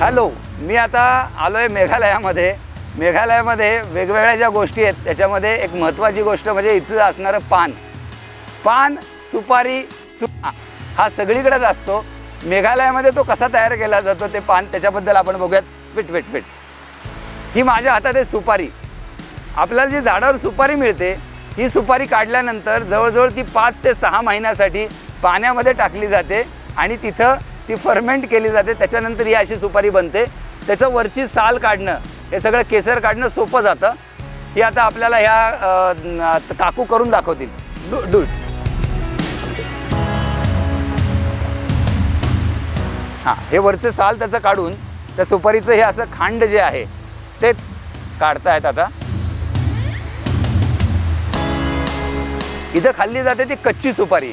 Hello मी आता आलो आहे मेघालयामध्ये. मेघालयामध्ये वेगवेगळ्या ज्या गोष्टी आहेत त्याच्यामध्ये एक महत्त्वाची गोष्ट म्हणजे इथं असणारं पान. पान सुपारी चुना हा सगळीकडेच असतो. मेघालयामध्ये तो कसा तयार केला जातो ते पान त्याच्याबद्दल आपण बघूयात. पिट पिट पिट ही माझ्या हातात आहे सुपारी. आपल्याला जी झाडावर सुपारी मिळते ही सुपारी काढल्यानंतर जवळजवळ ती पाच ते सहा महिन्यासाठी पाण्यामध्ये टाकली जाते आणि तिथं ती फर्मेंट केली जाते त्याच्यानंतर ही अशी सुपारी बनते. त्याचं वरची साल काढणं हे सगळं केसर काढणं सोपं जातं. ही आता आपल्याला ह्या काकू करून दाखवतील. Do do. इट. हां हे वरचं साल त्याचं काढून त्या सुपारीचं हे असं खांड जे आहे ते काढतायत आता. इथं खाल्ली जाते ती कच्ची सुपारी.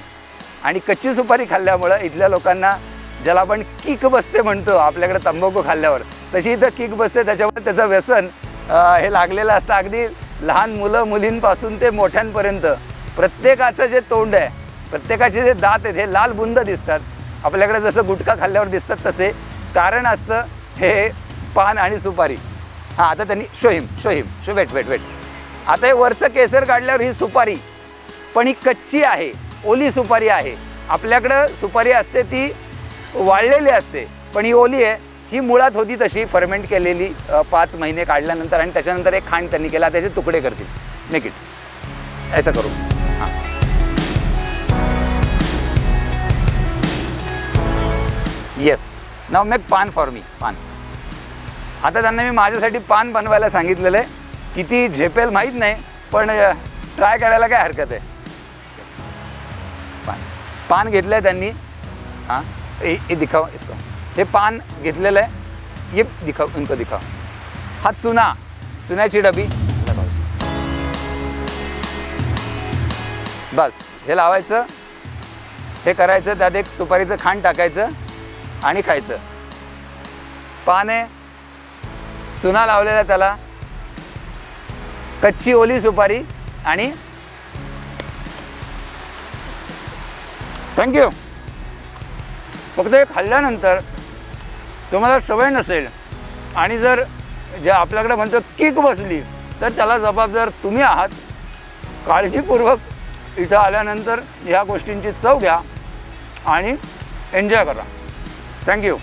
आणि कच्ची सुपारी खाल्ल्यामुळं इथल्या लोकांना ज्याला आपण किक बसते म्हणतो आपल्याकडे तंबाखू खाल्ल्यावर. तशी इथं किक बसते त्याच्यामुळे त्याचं व्यसन हे लागलेलं असतं. अगदी लहान मुलं मुलींपासून ते मोठ्यांपर्यंत. प्रत्येकाचं जे तोंड आहे प्रत्येकाचे जे दात आहेत हे लाल बुंद दिसतात. आपल्याकडे जसं गुटखा खाल्ल्यावर दिसतात तसे कारण असतं हे पान आणि सुपारी. हां आता त्यांनी शोहिम शोहिम शो वेट वेट वेट. आता हे वरचं केसर काढल्यावर ही सुपारी. पण ही कच्ची आहे ओली सुपारी आहे. आपल्याकडं सुपारी असते ती वाळलेली असते. पण ही ओली आहे. ही मुळात होती तशी. फर्मेंट केलेली पाच महिने काढल्यानंतर आणि त्याच्यानंतर एक खांड त्यांनी केला. त्याचे तुकडे करतील. मेक इट असं करू. हां. Yes now make paan for me पान आता त्यांना मी माझ्यासाठी पान बनवायला सांगितलेलं आहे. किती झेपेल माहीत नाही पण ट्राय करायला काय हरकत आहे? पान पान घेतलं आहे त्यांनी. हां. ये ये दिखाओ इसको। हे पान घेतलेलं आहे ये दिखाओ इनको दिखाओ। हा चुना चुन्याची डबी। बस हे लावायचं हे करायचं त्यात एक सुपारीचं खांड टाकायचं आणि खायचं। पान आहे चुना लावलेला आहे त्याला। कच्ची ओली सुपारी आणि थँक्यू फक्त हे खाल्ल्यानंतर तुम्हाला सवय नसेल आणि जर जे आपल्याकडे म्हणतो किक बसली तर त्याला जबाबदार तुम्ही आहात. काळजीपूर्वक इथं आल्यानंतर ह्या गोष्टींची चव घ्या आणि एन्जॉय करा. थँक्यू